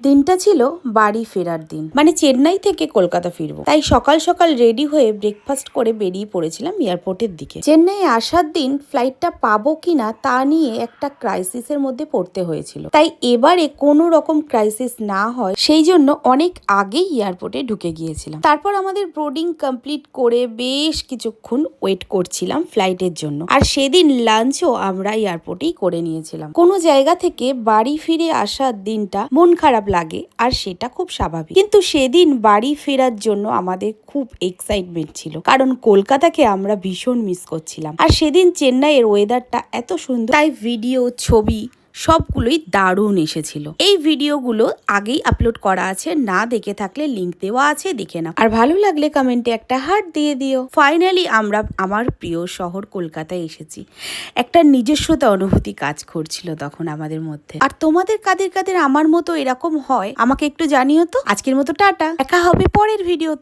দিনটা ছিল বাড়ি ফেরার দিন। মানে চেন্নাই থেকে কলকাতা ফিরবো। তাই সকাল সকাল রেডি হয়ে ব্রেকফাস্ট করে বেরিয়ে পড়েছিলাম এয়ারপোর্টের দিকে। চেন্নাই আসার দিন ফ্লাইটটা পাবো কিনা তা নিয়ে একটা ক্রাইসিসের মধ্যে পড়তে হয়েছিল। তাই এবারে কোনো রকম ক্রাইসিস না হয়, সেই জন্য অনেক আগেই এয়ারপোর্টে ঢুকে গিয়েছিলাম। তারপর আমাদের বোর্ডিং কমপ্লিট করে বেশ কিছুক্ষণ ওয়েট করছিলাম ফ্লাইটের জন্য। আর সেদিন লাঞ্চও আমরা এয়ারপোর্টেই করে নিয়েছিলাম। কোনো জায়গা থেকে বাড়ি ফিরে আসার দিনটা মন খারাপ লাগে আর সেটা খুব স্বাভাবিক। কিন্তু সেদিন বাড়ি ফেরার জন্য আমাদের খুব এক্সাইটমেন্ট ছিল। কারণ কলকাতাকে আমরা ভীষণ মিস করছিলাম। আর সেদিন চেন্নাইয়ের ওয়েদারটা এত সুন্দর। তাই ভিডিও ছবি সবগুলোই দারুণ এসেছিল। এই ভিডিওগুলো আগেই আপলোড করা আছে, না দেখে থাকলে লিংক দেওয়া আছে, দেখে নাও। আর ভালো লাগলে কমেন্টে একটা হার্ট দিয়ে দিও। ফাইনালি আমরা আমার প্রিয় শহর কলকাতায় এসেছি। একটা নিজস্বতা অনুভূতি কাজ করছিল তখন আমাদের মধ্যে। আর তোমাদের কাদের কাদের আমার মতো এরকম হয়, আমাকে একটু জানিও তো। আজকের মতো টাটা। দেখা হবে পরের ভিডিও